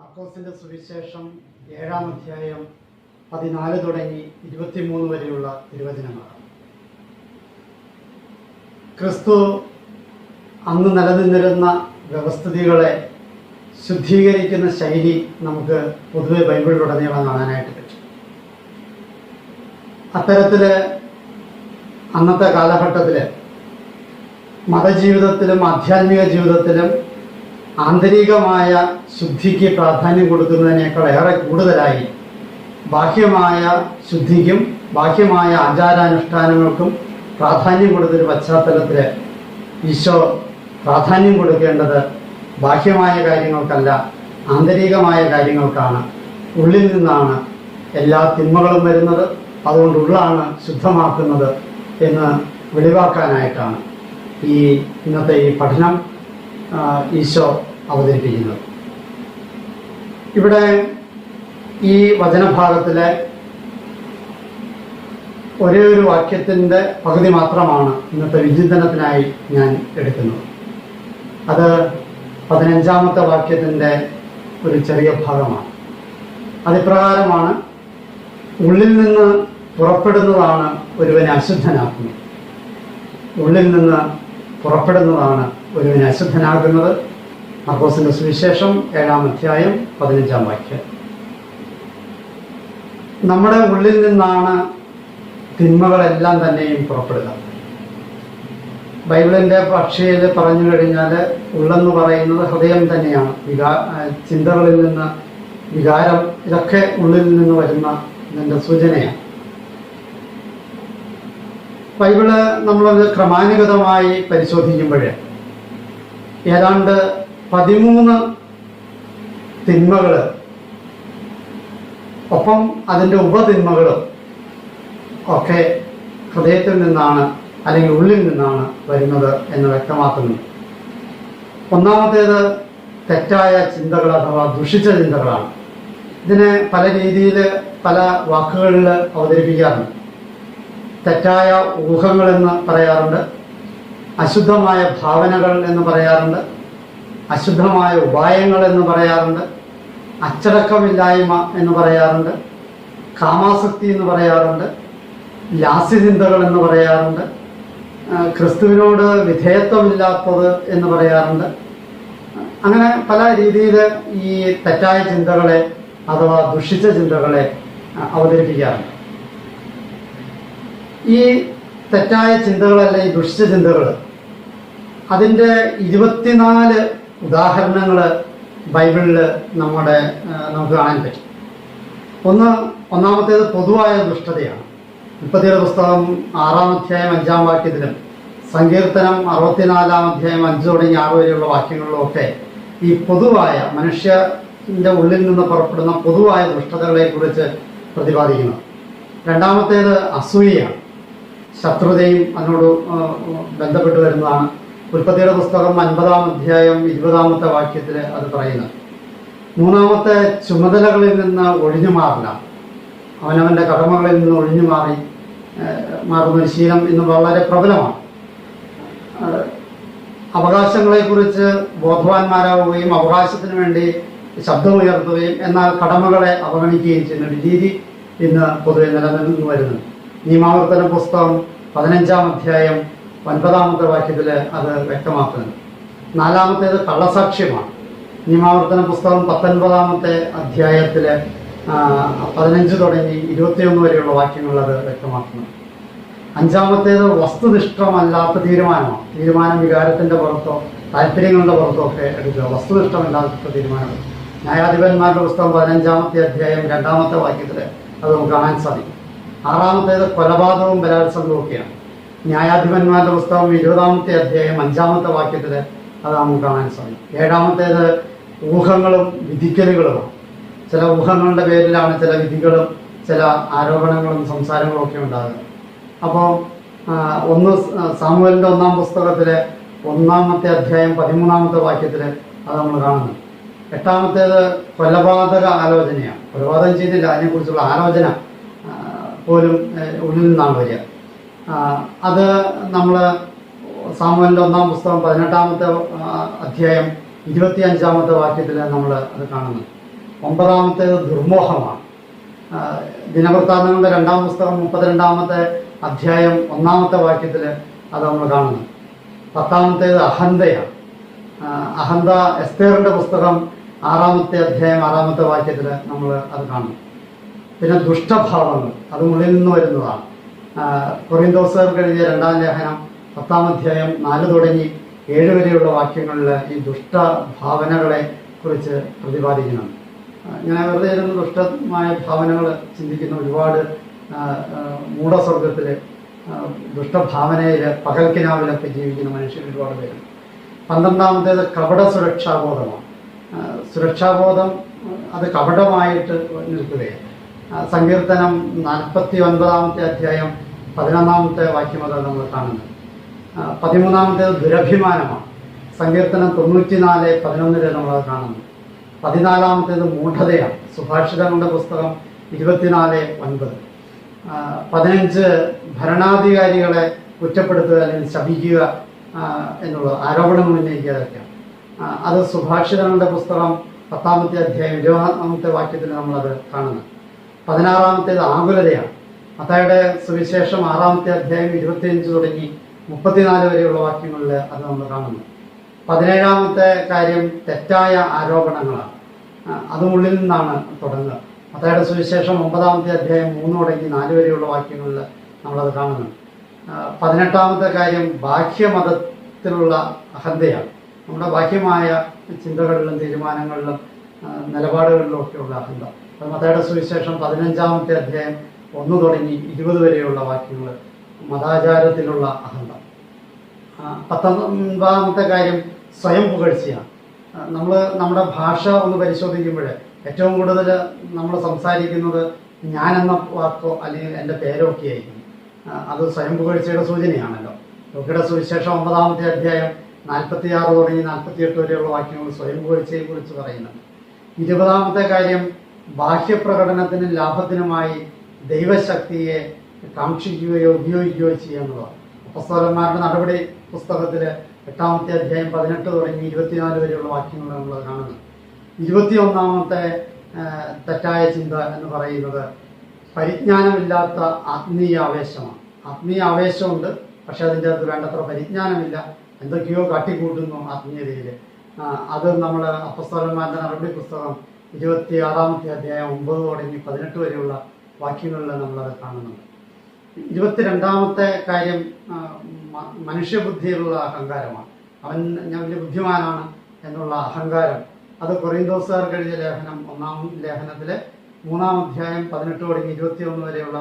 മർക്കോസിന്റെ സുവിശേഷം ഏഴാം അധ്യായം പതിനാല് തുടങ്ങി ഇരുപത്തിമൂന്ന് വരെയുള്ള തിരുവചനങ്ങളാണ് ക്രിസ്തു അന്ന് നിലനിന്നിരുന്ന വ്യവസ്ഥിതികളെ ശുദ്ധീകരിക്കുന്ന ശൈലി നമുക്ക് പൊതുവെ ബൈബിളിലുടനീളം കാണാനായിട്ട് പറ്റും. അത്തരത്തിൽ അന്നത്തെ കാലഘട്ടത്തിൽ മതജീവിതത്തിലും ആധ്യാത്മിക ജീവിതത്തിലും ആന്തരികമായ ശുദ്ധിക്ക് പ്രാധാന്യം കൊടുക്കുന്നതിനേക്കാൾ ഏറെ കൂടുതലായി ബാഹ്യമായ ശുദ്ധിക്കും ബാഹ്യമായ ആചാരാനുഷ്ഠാനങ്ങൾക്കും പ്രാധാന്യം കൊടുത്തൊരു പശ്ചാത്തലത്തിൽ ഈശോ പ്രാധാന്യം കൊടുക്കേണ്ടത് ബാഹ്യമായ കാര്യങ്ങൾക്കല്ല ആന്തരികമായ കാര്യങ്ങൾക്കാണ്. ഉള്ളിൽ നിന്നാണ് എല്ലാ തിന്മകളും വരുന്നത് അതുകൊണ്ട് ഉള്ളാണ് ശുദ്ധമാക്കുന്നത് എന്ന് വെളിവാക്കാനായിട്ടാണ് ഈ ഇന്നത്തെ ഈ പഠനം ഈശോ അവതരിപ്പിക്കുന്നത്. ഇവിടെ ഈ വചനഭാഗത്തിലെ ഒരേ ഒരു വാക്യത്തിന്റെ പകുതി മാത്രമാണ് ഇന്നത്തെ വിചിന്തനത്തിനായി ഞാൻ എടുക്കുന്നത്. അത് പതിനഞ്ചാമത്തെ വാക്യത്തിന്റെ ഒരു ചെറിയ ഭാഗമാണ്. അതിപ്രകാരമാണ് ഉള്ളിൽ നിന്ന് പുറപ്പെടുന്നതാണ് ഒരുവനെ അശുദ്ധനാക്കുന്നത്. ഉള്ളിൽ നിന്ന് പുറപ്പെടുന്നതാണ് ഒരുവനെ അശുദ്ധനാകുന്നത് മർക്കോസിന്റെ സുവിശേഷം ഏഴാം അധ്യായം പതിനഞ്ചാം വാക്യം. നമ്മുടെ ഉള്ളിൽ നിന്നാണ് തിന്മകളെല്ലാം തന്നെയും പുറപ്പെടുക. ബൈബിളിന്റെ ഭാഷയിൽ പറഞ്ഞു കഴിഞ്ഞാൽ ഉള്ളെന്ന് പറയുന്നത് ഹൃദയം തന്നെയാണ്. വികാ ചിന്തകളിൽ നിന്ന് വികാരം ഇതൊക്കെ ഉള്ളിൽ നിന്ന് വരുന്ന ഇതിന്റെ സൂചനയാണ്. ബൈബിൾ നമ്മളത് ക്രമാനുഗതമായി പരിശോധിക്കുമ്പോൾ ഏതാണ്ട് പതിമൂന്ന് തിന്മകൾ ഒപ്പം അതിന്റെ ഉപതിന്മകളും ഒക്കെ ഹൃദയത്തിൽ നിന്നാണ് അല്ലെങ്കിൽ ഉള്ളിൽ നിന്നാണ് വരുന്നത് എന്ന് വ്യക്തമാക്കുന്നു ഒന്നാമത്തേത് തെറ്റായ ചിന്തകൾ അഥവാ ദുഷിച്ച ചിന്തകളാണ്. ഇതിനെ പല രീതിയിൽ പല വാക്കുകളിൽ അവതരിപ്പിക്കാറുണ്ട്. തെറ്റായ ഊഹങ്ങളെന്ന് പറയാറുണ്ട്. അശുദ്ധമായ ഭാവനകൾ എന്ന് പറയാറുണ്ട്. അശുദ്ധമായ ഉപായങ്ങൾ എന്ന് പറയാറുണ്ട്. അച്ചടക്കമില്ലായ്മ എന്ന് പറയാറുണ്ട്. കാമാസക്തി എന്ന് പറയാറുണ്ട്. ലാസ്യചിന്തകൾ എന്ന് പറയാറുണ്ട്. ക്രിസ്തുവിനോട് വിധേയത്വമില്ലാത്തത് എന്ന് പറയാറുണ്ട്. അങ്ങനെ പല രീതിയിൽ ഈ തെറ്റായ ചിന്തകളെ അഥവാ ദുഷിച്ച ചിന്തകളെ അവതരിപ്പിക്കാറുണ്ട്. ഈ തെറ്റായ ചിന്തകളല്ല ഈ ദുഷിച്ച ചിന്തകൾ അതിന്റെ ഇരുപത്തിനാല് ഉദാഹരണങ്ങൾ ബൈബിളിൽ നമ്മുടെ നമുക്ക് കാണാൻ പറ്റും. ഒന്ന് ഒന്നാമത്തേത് പൊതുവായ ദുഷ്ടതയാണ്. മുപ്പത്തിയേഴ് പുസ്തകം ആറാം അധ്യായം അഞ്ചാം വാക്യത്തിലും സങ്കീർത്തനം അറുപത്തിനാലാം അധ്യായം അഞ്ച് തുടങ്ങി ആറ് വരെയുള്ള വാക്യങ്ങളിലും ഒക്കെ ഈ പൊതുവായ മനുഷ്യന്റെ ഉള്ളിൽ നിന്ന് പുറപ്പെടുന്ന പൊതുവായ ദുഷ്ടതകളെ കുറിച്ച് പ്രതിപാദിക്കുന്നു രണ്ടാമത്തേത് അസൂയയാണ്. ശത്രുതയും അതിനോട് ബന്ധപ്പെട്ട് വരുന്നതാണ്. ഉൽപ്പത്തിയുടെ പുസ്തകം അൻപതാം അധ്യായം ഇരുപതാമത്തെ വാക്യത്തിൽ അത് പറയുന്നത് മൂന്നാമത്തെ ചുമതലകളിൽ നിന്ന് ഒഴിഞ്ഞു മാറില്ല. അവനവന്റെ കടമകളിൽ നിന്ന് ഒഴിഞ്ഞു മാറി മാറുന്ന ഒരു ശീലം ഇന്ന് വളരെ പ്രബലമാണ്. അവകാശങ്ങളെക്കുറിച്ച് ബോധവാന്മാരാവുകയും അവകാശത്തിന് വേണ്ടി ശബ്ദമുയർത്തുകയും എന്നാൽ കടമകളെ അവഗണിക്കുകയും ചെയ്യുന്ന ഒരു രീതി ഇന്ന് പൊതുവെ നിലനിന്ന് വരുന്നുണ്ട് നിയമാവർത്തന പുസ്തകം പതിനഞ്ചാം അധ്യായം ഒൻപതാമത്തെ വാക്യത്തിൽ അത് വ്യക്തമാക്കുന്നത് നാലാമത്തേത് കള്ളസാക്ഷ്യമാണ്. നിയമാവർത്തന പുസ്തകം പത്തൊൻപതാമത്തെ അധ്യായത്തിൽ പതിനഞ്ച് തുടങ്ങി ഇരുപത്തിയൊന്ന് വരെയുള്ള വാക്യങ്ങൾ അത് വ്യക്തമാക്കുന്നു അഞ്ചാമത്തേത് വസ്തുനിഷ്ഠമല്ലാത്ത തീരുമാനമാണ്. തീരുമാനം വികാരത്തിന്റെ പുറത്തോ താല്പര്യങ്ങളുടെ പുറത്തോ ഒക്കെ എടുക്കുക. വസ്തുനിഷ്ഠമല്ലാത്ത തീരുമാനം ന്യായാധിപന്മാരുടെ പുസ്തകം പതിനഞ്ചാമത്തെ അധ്യായം രണ്ടാമത്തെ വാക്യത്തിൽ അത് നമുക്ക് കാണാൻ സാധിക്കും. ആറാമത്തേത് കൊലപാതകവും ബലാത്സംഗവും ഒക്കെയാണ്. ന്യായാധിപന്മാരുടെ പുസ്തകം ഇരുപതാമത്തെ അധ്യായം അഞ്ചാമത്തെ വാക്യത്തിൽ അത് നമുക്ക് കാണാൻ സാധിക്കും. ഏഴാമത്തേത് ഊഹങ്ങളും വിധിക്കലുകളുമാണ്. ചില ഊഹങ്ങളുടെ പേരിലാണ് ചില വിധികളും ചില ആരോപണങ്ങളും സംസാരങ്ങളും ഒക്കെ ഉണ്ടാകുക അപ്പോൾ ഒന്ന് സാമുവലിന്റെ ഒന്നാം പുസ്തകത്തിലെ ഒന്നാമത്തെ അധ്യായം പതിമൂന്നാമത്തെ വാക്യത്തിൽ അത് നമ്മൾ കാണുന്നു. എട്ടാമത്തേത് കൊലപാതക ആലോചനയാണ്. കൊലപാതകം ചെയ്തില്ല അതിനെക്കുറിച്ചുള്ള ആലോചന പോലും ഉള്ളിൽ നിന്നാണ് വരിക. അത് നമ്മൾ സാമൂഹ്യന്റെ ഒന്നാം പുസ്തകം പതിനെട്ടാമത്തെ അധ്യായം ഇരുപത്തി അഞ്ചാമത്തെ വാക്യത്തിൽ നമ്മൾ അത് കാണുന്നത് ഒമ്പതാമത്തേത് ദുർമോഹമാണ്. ദിനവൃത്താന്തങ്ങളുടെ രണ്ടാം പുസ്തകം മുപ്പത്തിരണ്ടാമത്തെ അധ്യായം ഒന്നാമത്തെ വാക്യത്തിൽ അത് നമ്മൾ കാണുന്നു. പത്താമത്തേത് അഹന്തയാണ്. അഹന്ത എസ്തേറിന്റെ പുസ്തകം ആറാമത്തെ അധ്യായം ആറാമത്തെ വാക്യത്തിൽ നമ്മൾ അത് കാണുന്നു. പിന്നെ ദുഷ്ടഭാവങ്ങൾ അത് ഉള്ളിൽ നിന്ന് വരുന്നതാണ്. ആ, കൊറിന്തോസുകാർക്ക് എഴുതിയ രണ്ടാം ലേഖനം പത്താം അധ്യായം നാല് തുടങ്ങി ഏഴ് വരെയുള്ള വാക്യങ്ങളിൽ ഈ ദുഷ്ട ഭാവനകളെ കുറിച്ച് പ്രതിപാദിക്കുന്നുണ്ട്. ഞാൻ വെറുതെ ഇരുന്ന് ദുഷ്ടമായ ഭാവനകൾ ചിന്തിക്കുന്ന ഒരുപാട് മൂഢസ്വർഗത്തിൽ ദുഷ്ടഭാവനയിൽ പകൽക്കിനാവിലൊക്കെ ജീവിക്കുന്ന മനുഷ്യർ ഒരുപാട് പേരുണ്ട്. പന്ത്രണ്ടാമത്തേത് കപട സുരക്ഷാബോധമാണ്. സുരക്ഷാബോധം അത് കപടമായിട്ട് നിൽക്കുകയാണ്. സങ്കീർത്തനം നാൽപ്പത്തി ഒൻപതാമത്തെ അധ്യായം പതിനൊന്നാമത്തെ വാക്യം അത് നമ്മൾ കാണുന്നത് പതിമൂന്നാമത്തെ ദുരഭിമാനമാണ്. സങ്കീർത്തനം തൊണ്ണൂറ്റിനാല് പതിനൊന്നിൽ നമ്മളത് കാണുന്നു. പതിനാലാമത്തേത് മൂഢതയാണ്. സുഭാഷിതങ്ങളുടെ പുസ്തകം ഇരുപത്തിനാല് ഒൻപത്. പതിനഞ്ച് ഭരണാധികാരികളെ കുറ്റപ്പെടുത്തുക അല്ലെങ്കിൽ ശപിക്കുക എന്നുള്ള ആരോപണങ്ങൾ ഉന്നയിക്കുക അത് സുഭാഷിതങ്ങളുടെ പുസ്തകം പത്താമത്തെ അധ്യായം ഇരുപതാമത്തെ വാക്യത്തിൽ നമ്മളത് കാണുന്നത് പതിനാറാമത്തേത് ആകുലതയാണ്. മത്തായുടെ സുവിശേഷം ആറാമത്തെ അധ്യായം ഇരുപത്തിയഞ്ച് തുടങ്ങി മുപ്പത്തിനാല് വരെയുള്ള വാക്യങ്ങളിൽ അത് നമ്മൾ കാണുന്നു. പതിനേഴാമത്തെ കാര്യം തെറ്റായ ആരോപണങ്ങളാണ്. അതും ഉള്ളിൽ നിന്നാണ് തുടങ്ങുക. മത്തായുടെ സുവിശേഷം ഒമ്പതാമത്തെ അധ്യായം മൂന്ന് തുടങ്ങി നാല് വരെയുള്ള വാക്യങ്ങളിൽ നമ്മളത് കാണുന്നു. പതിനെട്ടാമത്തെ കാര്യം ബാഹ്യമതത്തിലുള്ള അഹന്തയാണ്. നമ്മുടെ ബാഹ്യമായ ചിന്തകളിലും തീരുമാനങ്ങളിലും നിലപാടുകളിലും ഒക്കെയുള്ള അഹന്ത. അത് മതയുടെ സുവിശേഷം പതിനഞ്ചാമത്തെ അധ്യായം ഒന്ന് തുടങ്ങി ഇരുപത് വരെയുള്ള വാക്യങ്ങൾ മതാചാരത്തിലുള്ള അഹന്ത പത്തൊമ്പതാമത്തെ കാര്യം സ്വയം പുകഴ്ചയാണ്. നമ്മൾ നമ്മുടെ ഭാഷ ഒന്ന് പരിശോധിക്കുമ്പോൾ ഏറ്റവും കൂടുതൽ നമ്മൾ സംസാരിക്കുന്നത് ഞാൻ എന്ന വാക്കോ അല്ലെങ്കിൽ എന്റെ പേരോ ഒക്കെ ആയിരിക്കും അത് സ്വയം പുകഴ്ചയുടെ സൂചനയാണല്ലോ. ലോകയുടെ സുവിശേഷം ഒമ്പതാമത്തെ അധ്യായം നാൽപ്പത്തി ആറ് തുടങ്ങി നാൽപ്പത്തി എട്ട് വരെയുള്ള വാക്യങ്ങൾ സ്വയം പുകഴ്ചയെ കുറിച്ച് പറയുന്നുണ്ട്. ഇരുപതാമത്തെ കാര്യം ബാഹ്യപ്രകടനത്തിനും ലാഭത്തിനുമായി ദൈവശക്തിയെ കാക്ഷിക്കുകയോ ഉപയോഗിക്കുകയോ ചെയ്യുക എന്നുള്ളതാണ് അപ്പസ്തോലന്മാരുടെ നടപടി പുസ്തകത്തിൽ എട്ടാമത്തെ അധ്യായം പതിനെട്ട് തുടങ്ങി ഇരുപത്തിനാല് വരെയുള്ള വാക്യങ്ങൾ നമ്മൾ കാണുന്നത്. ഇരുപത്തിയൊന്നാമത്തെ തെറ്റായ ചിന്ത എന്ന് പറയുന്നത് പരിജ്ഞാനമില്ലാത്ത ആത്മീയ ആവേശമാണ്. ആത്മീയ ആവേശമുണ്ട് പക്ഷെ അതിന്റെ അകത്ത് വേണ്ടത്ര പരിജ്ഞാനമില്ല. എന്തൊക്കെയോ കാട്ടിക്കൂട്ടുന്നു ആത്മീയതയിൽ അത് നമ്മൾ അപ്പസ്തോലന്മാരുടെ നടപടി പുസ്തകം ഇരുപത്തി ആറാമത്തെ അധ്യായം ഒമ്പത് തുടങ്ങി പതിനെട്ട് വരെയുള്ള വാക്യങ്ങളിൽ നമ്മളത് കാണുന്നുണ്ട് ഇരുപത്തിരണ്ടാമത്തെ കാര്യം മനുഷ്യബുദ്ധിയിലുള്ള അഹങ്കാരമാണ്. അവൻ ഞാൻ വലിയ ബുദ്ധിമാനാണ് എന്നുള്ള അഹങ്കാരം. അത് കൊറിന്തോസുകാർക്ക് എഴുതിയ ലേഖനം ഒന്നാം ലേഖനത്തിലെ മൂന്നാം അധ്യായം പതിനെട്ട് തുടങ്ങി ഇരുപത്തിയൊന്ന് വരെയുള്ള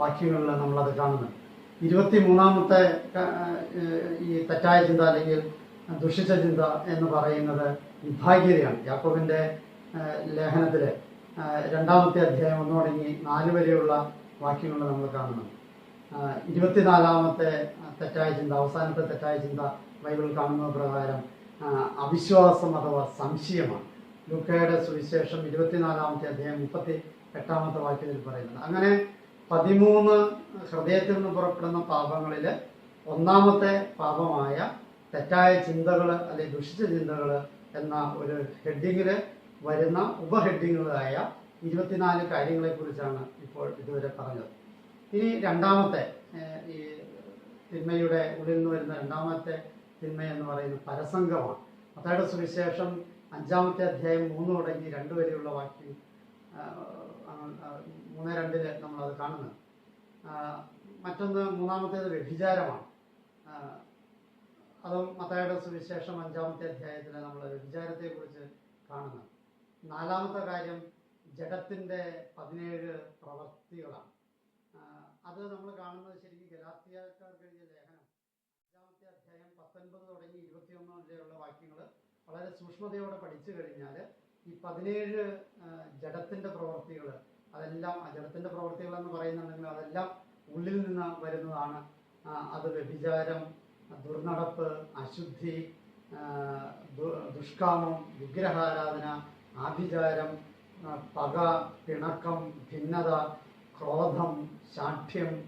വാക്യങ്ങളിൽ നമ്മളത് കാണുന്നു. ഇരുപത്തി മൂന്നാമത്തെ ഈ തെറ്റായ ചിന്ത അല്ലെങ്കിൽ ദുഷിച്ച ചിന്ത എന്ന് പറയുന്നത് വിഭാഗ്യതയാണ്. യാക്കോബിന്റെ ലേഖനത്തിൽ രണ്ടാമത്തെ അധ്യായം ഒന്ന് തുടങ്ങി നാല് വരെയുള്ള വാക്യങ്ങൾ നമ്മൾ കാണുന്നു ആ, ഇരുപത്തിനാലാമത്തെ തെറ്റായ ചിന്ത അവസാനത്തെ തെറ്റായ ചിന്ത ബൈബിൾ കാണുന്ന പ്രകാരം അവിശ്വാസം അഥവാ സംശയമാണ്. ലുക്കയുടെ സുവിശേഷം ഇരുപത്തിനാലാമത്തെ അധ്യായം മുപ്പത്തി എട്ടാമത്തെ വാക്യത്തിൽ പറയുന്നത്. അങ്ങനെ പതിമൂന്ന് ഹൃദയത്തിൽ നിന്ന് പുറപ്പെടുന്ന പാപങ്ങളിൽ ഒന്നാമത്തെ പാപമായ തെറ്റായ ചിന്തകൾ അല്ലെങ്കിൽ ദുഷിച്ച ചിന്തകൾ എന്ന ഒരു ഹെഡിങ്ങിൽ വരുന്ന ഉപഹെഡിങ്ങുകളായ ഇരുപത്തിനാല് കാര്യങ്ങളെക്കുറിച്ചാണ് ഇപ്പോൾ ഇതുവരെ പറഞ്ഞത്. ഇനി രണ്ടാമത്തെ ഈ തിന്മയുടെ ഉള്ളിൽ നിന്ന് വരുന്ന രണ്ടാമത്തെ തിന്മ എന്ന് പറയുന്നത് പരസംഗമാണ്. അതായത് സുവിശേഷം അഞ്ചാമത്തെ അധ്യായം മൂന്ന് തുടങ്ങി രണ്ട് വരെയുള്ള വാക്യം മൂന്ന് രണ്ടിൽ നമ്മളത് കാണുന്നത്. മറ്റൊന്ന് മൂന്നാമത്തേത് വ്യഭിചാരമാണ്. അതും മത്തായുടെ സുവിശേഷം അഞ്ചാമത്തെ അധ്യായത്തിൽ നമ്മൾ വ്യഭിചാരത്തെക്കുറിച്ച് കാണുന്നു നാലാമത്തെ കാര്യം ജഡത്തിന്റെ പതിനേഴ് പ്രവർത്തികളാണ്. ആ, അത് നമ്മൾ കാണുന്നത് ശരിക്കും ഗലാത്തിയക്കാർക്ക് എഴുതിയ ലേഖനം. അഞ്ചാമത്തെ അധ്യായം പത്തൊൻപത് തുടങ്ങി ഇരുപത്തിയൊന്ന് വരെയുള്ള വാക്യങ്ങൾ വളരെ സൂക്ഷ്മതയോടെ പഠിച്ചു കഴിഞ്ഞാൽ ഈ പതിനേഴ് ജഡത്തിന്റെ പ്രവർത്തികൾ അതെല്ലാം ആ ജഡത്തിന്റെ പ്രവർത്തികൾ എന്ന് പറയുന്നുണ്ടെങ്കിൽ അതെല്ലാം ഉള്ളിൽ നിന്ന് വരുന്നതാണ്. അത് വ്യഭിചാരം ദുർനടപ്പ് അശുദ്ധി ദുഷ്കാമം വിഗ്രഹാരാധന ആഭിചാരം പക പിണക്കം ഭിന്നത ക്രോധം ശാഠ്യം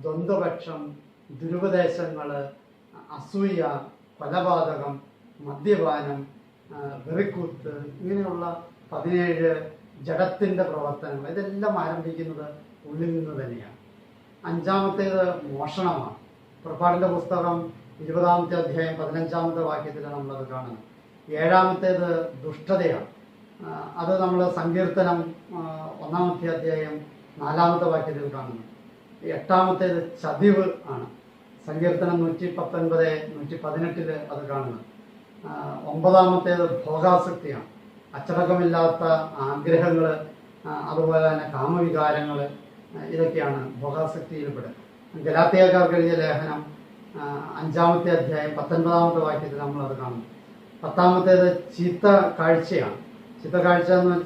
ദ്വന്ദ്പക്ഷം ദുരുപദേശങ്ങൾ അസൂയ കൊലപാതകം മദ്യപാനം വെറിക്കൂത്ത് ഇങ്ങനെയുള്ള പതിനേഴ് ജഡത്തിന്റെ പ്രവർത്തനങ്ങൾ. ഇതെല്ലാം ആരംഭിക്കുന്നത് ഉള്ളിൽ നിന്ന് തന്നെയാണ്. അഞ്ചാമത്തേത് മോഷണമാണ്. പുറപ്പാടിന്റെ പുസ്തകം ഇരുപതാമത്തെ അധ്യായം പതിനഞ്ചാമത്തെ വാക്യത്തിൽ നമ്മളത് കാണുന്നത്. ഏഴാമത്തേത് ദുഷ്ടതയാണ്. അത് നമ്മൾ സങ്കീർത്തനം ഒന്നാമത്തെ അധ്യായം നാലാമത്തെ വാക്യത്തിൽ കാണുന്നു. എട്ടാമത്തേത് ചതിവ് ആണ്. സങ്കീർത്തനം നൂറ്റി പത്തൊൻപത് നൂറ്റി പതിനെട്ടിൽ അത് കാണുന്നു. ഒമ്പതാമത്തേത് ഭോഗാസക്തിയാണ്. അച്ചടക്കമില്ലാത്ത ആഗ്രഹങ്ങൾ അതുപോലെ തന്നെ കാമവികാരങ്ങൾ ഇതൊക്കെയാണ് ഭോഗാസക്തിയിൽപ്പെടുക. ഗലാത്തിയക്കാർക്ക് എഴുതിയ ലേഖനം അഞ്ചാമത്തെ അധ്യായം പത്തൊൻപതാമത്തെ വാക്യത്തിൽ നമ്മൾ അത് കാണുന്നു. പത്താമത്തേത് ചീത്ത കാഴ്ചയാണ്. ചീത്ത കാഴ്ച എന്ന്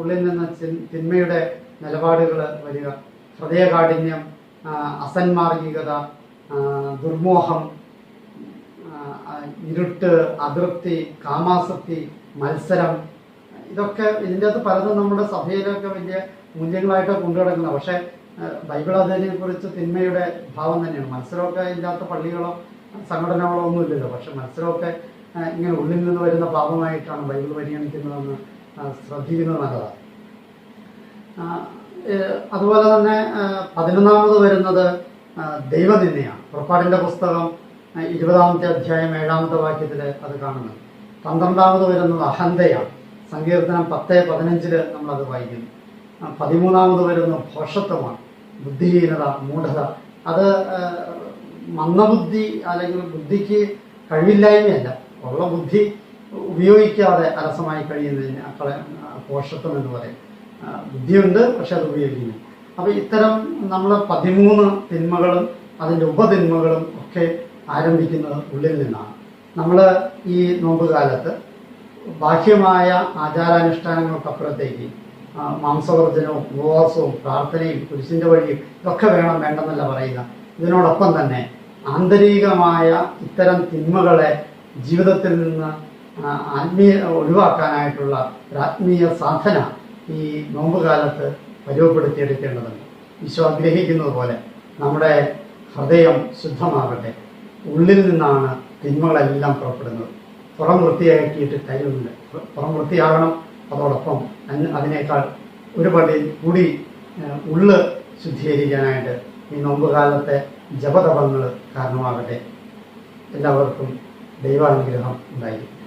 ഉള്ളിൽ നിന്ന് തിന്മയുടെ നിലപാടുകൾ വരിക ഹൃദയകാഠിന്യം അസന്മാർഗികത ദുർമോഹം ഇരുട്ട് അതൃപ്തി കാമാസക്തി മത്സരം ഇതൊക്കെ ഇതിന്റെ അകത്ത് പലതും നമ്മുടെ സഭയിലൊക്കെ വലിയ മൂല്യങ്ങളായിട്ട് കൊണ്ടുനടക്കുന്നത്. പക്ഷേ ബൈബിൾ അതിനെ കുറിച്ച് തിന്മയുടെ ഭാവം തന്നെയാണ്. മത്സരമൊക്കെ ഇല്ലാത്ത പള്ളികളോ സംഘടനകളോ ഒന്നും ഇല്ലല്ലോ പക്ഷെ മത്സരമൊക്കെ ഇങ്ങനെ ഉള്ളിൽ നിന്ന് വരുന്ന പാപമായിട്ടാണ് ബൈബിൾ പരിഗണിക്കുന്നതെന്ന് ശ്രദ്ധിക്കുന്നത് നല്ലതാണ് അതുപോലെ തന്നെ പതിനൊന്നാമത് വരുന്നത് ദൈവനിന്ദയാണ്. പുറപ്പാടിന്റെ പുസ്തകം ഇരുപതാമത്തെ അധ്യായം ഏഴാമത്തെ വാക്യത്തിൽ അത് കാണുന്നത് പന്ത്രണ്ടാമത് വരുന്നത് അഹന്തയാണ്. സങ്കീർത്തനം പത്ത് പതിനഞ്ചിൽ നമ്മളത് വായിക്കുന്നു. പതിമൂന്നാമത് വരുന്നത് ഭോഷത്വമാണ്. ബുദ്ധിഹീനത മൂഢത. അത് മന്ദബുദ്ധി അല്ലെങ്കിൽ ബുദ്ധിക്ക് കഴിവില്ലായ്മയല്ല. ഉള്ള ബുദ്ധി ഉപയോഗിക്കാതെ അലസമായി കഴിയുന്നതിന് അക്കളെ പോഷത്വം എന്ന് പറയും. ബുദ്ധിയുണ്ട് പക്ഷെ അത് ഉപയോഗിക്കുന്നു അപ്പോൾ ഇത്തരം നമ്മൾ പതിമൂന്ന് തിന്മകളും അതിന്റെ ഉപതിന്മകളും ഒക്കെ ആരംഭിക്കുന്നത് ഉള്ളിൽ നിന്നാണ്. നമ്മൾ ഈ നോമ്പുകാലത്ത് ബാഹ്യമായ ആചാരാനുഷ്ഠാനങ്ങൾക്കപ്പുറത്തേക്ക് മാംസവർജനവും ഉപവാസവും പ്രാർത്ഥനയും കുരിശിന്റെ വഴിയും ഇതൊക്കെ വേണം വേണ്ടെന്നല്ല പറയുക. ഇതിനോടൊപ്പം തന്നെ ആന്തരികമായ ഇത്തരം തിന്മകളെ ജീവിതത്തിൽ നിന്ന് ആത്മീയ ഒഴിവാക്കാനായിട്ടുള്ള ആത്മീയ സാധന ഈ നോമ്പുകാലത്ത് പരുവപ്പെടുത്തിയെടുക്കേണ്ടതുണ്ട് ഈശോ ആഗ്രഹിക്കുന്നത് പോലെ നമ്മുടെ ഹൃദയം ശുദ്ധമാകട്ടെ. ഉള്ളിൽ നിന്നാണ് തിന്മകളെല്ലാം പുറപ്പെടുന്നത്. പുറം വൃത്തിയാക്കിയിട്ട് കാര്യമില്ല പുറം വൃത്തിയാകണം. അതോടൊപ്പം അതിനേക്കാൾ ഒരുപടി കൂടി ഉള്ള് ശുദ്ധീകരിക്കാനായിട്ട് ഈ നോമ്പുകാലത്തെ ജപതപങ്ങൾ കാരണമാകട്ടെ. എല്ലാവർക്കും ദൈവാനുഗ്രഹം ഉണ്ടായിരിക്കും.